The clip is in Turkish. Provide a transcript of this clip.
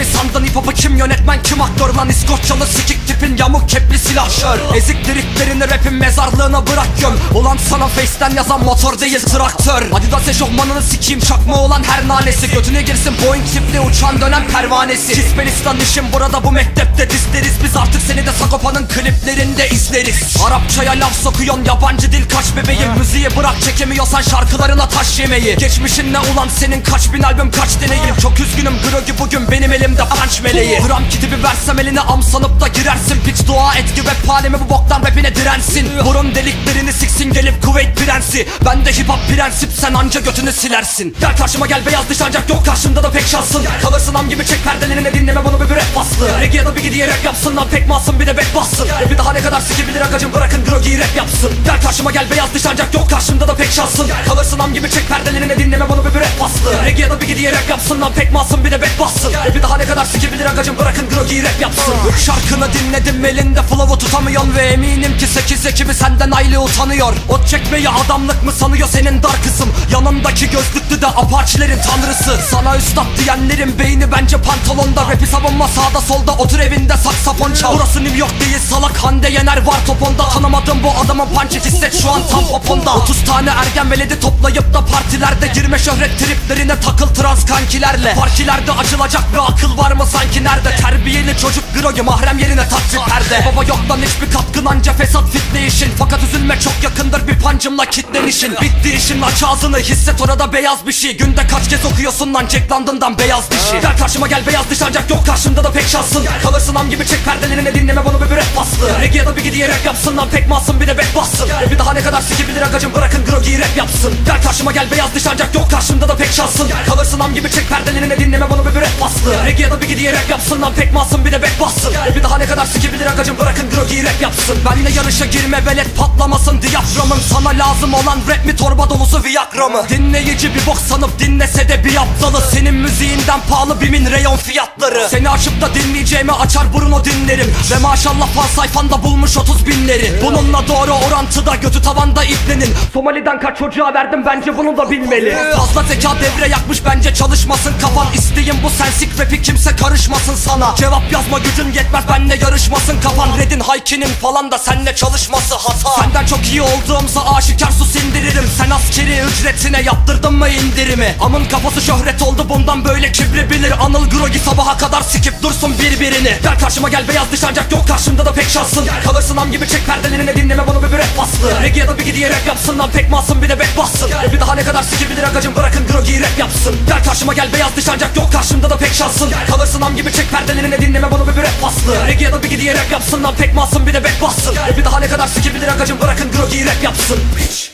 mi sandın hip hop'u kim yönetmen? Kim aktör lan? İskoçyalı sikik tipin yamuk kepli silahşör Ezik lirik diriklerini rapin mezarlığına bırak göm Ulan sana face'ten yazan motor değil traktör. Adidas eşofmanını sikeyim çakma olan her nanesi. Götüne girsin Boeing tipli uçan dönen pervanesi. Kispelistan işim burada bu mektepte dizleriz Biz artık seni de Sagopa'nın kliplerinde izleriz. Arapçaya laf sokuyon yabancı dil kaç bebeğim. Müziği bırak çekemiyorsan şarkılarına taş yemeyi. Geçmişin ne ulan senin kaç bin albüm kaç deneyim. Çok üzgünüm Grogi bugün benim elimde punch meleği. Gram kitibi versem eline am sanıp da girersin. Piç dua et ki rap alemi bu boktan rapine dirensin Burun deliklerini siksin gelip Kuveyt prensi. Ben de hip hop prensip sen anca götünü silersin. Gel karşıma gel beyaz dış ancak yok karşımda da pek şansın. Kalırsın am gibi çek perdelerine dinleme bunu bir rap baslı Reggae ya da bir gidiye rap yapsın lan pek masum bir de back bassın. Rapi daha ne kadar sikebilir agacım bırakın Grogi'yi rap yapsın. Gel karşıma gel beyaz dış ancak yok karşımda da pek şansın. Kalırsın am gibi çek perdelerine dinleme bunu bir rap baslı Reggae ya da bir gidiye rap yapsın lan pek masum bir de back bassın. Rapi daha ne kadar sikebilir agacım bırakın Grogi'yi rap yapsın? Şarkını dinledim elinde flow'u tutamıyorsun Ve eminim ki 8 ekibi senden aile utanıyor. Ot çekmeyi adamlık mı sanıyor senin dar kısım Yanındaki gözlüklü de apaçilerin tanrısı. Sana üstad diyenlerin beyni bence pantolonda. Rapi savunma sağda solda otur evinde saksafon çal. Burası New York değil salak Hande Yener var toponda. Tanımadım bu adamın punch'ı hisset şu an tam poponda. 30 tane ergen veledi toplayıp da partilerde Girme şöhret triplerine takıl trans kankilerle. Partilerde açılacak bir akıl var mı sanki? Nerede Terbiyeli çocuk grogi mahrem yerine taksit perde. Baba yoktan hiçbir katkın anca fesat fitne işin. Fakat üzülme çok yakındır bir pancımla kitlenişin. Bitti işin aç ağzını hisset orada beyaz bir şey. Günde kaç kez okuyorsun lan Jack London'dan beyaz dişi Gel karşıma gel beyaz diş ancak yok karşımda da pek şansın. Kalırsın am gibi çek perdelerine dinleme bunu bir rap baslı Reggae ya da bir gidiye rap yapsın lan pek masum bir de back bassın. Rapi daha ne kadar sikebilir agacım bırakın Grogi'yi rap yapsın. Gel karşıma gel beyaz diş ancak yok karşımda da pek şansın. Kalırsın am gibi çek perdelerine dinleme bunu bir rap baslı Reggae ya da bir gidiye rap yapsın lan pek masum bir de back bassın. Rapi daha ne kadar sikebilir agacım? Bırakın Grogi'yi rap yapsın. Benle yarışa girme velet patlamasın. Diyaframın Sana lazım olan rap mi? Torba dolusu viagra mı Dinleyici bir bok sanıp dinlese de bir aptalı. Senin müziğinden pahalı bimin reyon fiyatları. Seni açıp da dinleyeceğimi açar Bruno dinlerim. Ve maşallah fan sayfanda bulmuş 30 binleri. Bununla doğru orantıda götü tavanda iplenin. Somali'den kaç çocuğa verdim bence bunu da bilmeli. Fazla zeka devre yakmış bence çalışmasın. Kafan İsteğim bu sensik rapi kimse karışmasın sana Cevap yazma gücün yetmez benle yarışmasın. Kafan Red'in Hayki'nin falan da senle çalışması hata. Senden çok iyi olduğumsa aşikar sus indiririm Sen askeri ücretine yaptırdın mı indirimi? Amın kafası şöhret oldu bundan böyle kibri bilir. Anıl Grogi sabaha kadar sikip dursun birbirini. Gel karşıma gel beyaz dış ancak yok karşımda da pek şansın. Kalırsın am gibi çek perdelerine dinleme bunu bir rap baslı Reggae ya da bir gidiye rap yapsın lan pek masum bir de back bassın. Rapi daha ne kadar sikebilir agacım bırakın Grogi'yi rap yapsın. Gel karşıma gel beyaz dış ancak yok karşımda da pek şansın. Kalırsın am gibi çek dinleme bunu bir rap baslı. Reggae ya da bir gidiye rap yapsın lan pek masum bir de back bassın. Rapi daha ne kadar sikebilir agacım bırakın Grogi'yi rap yapsın. Bitch.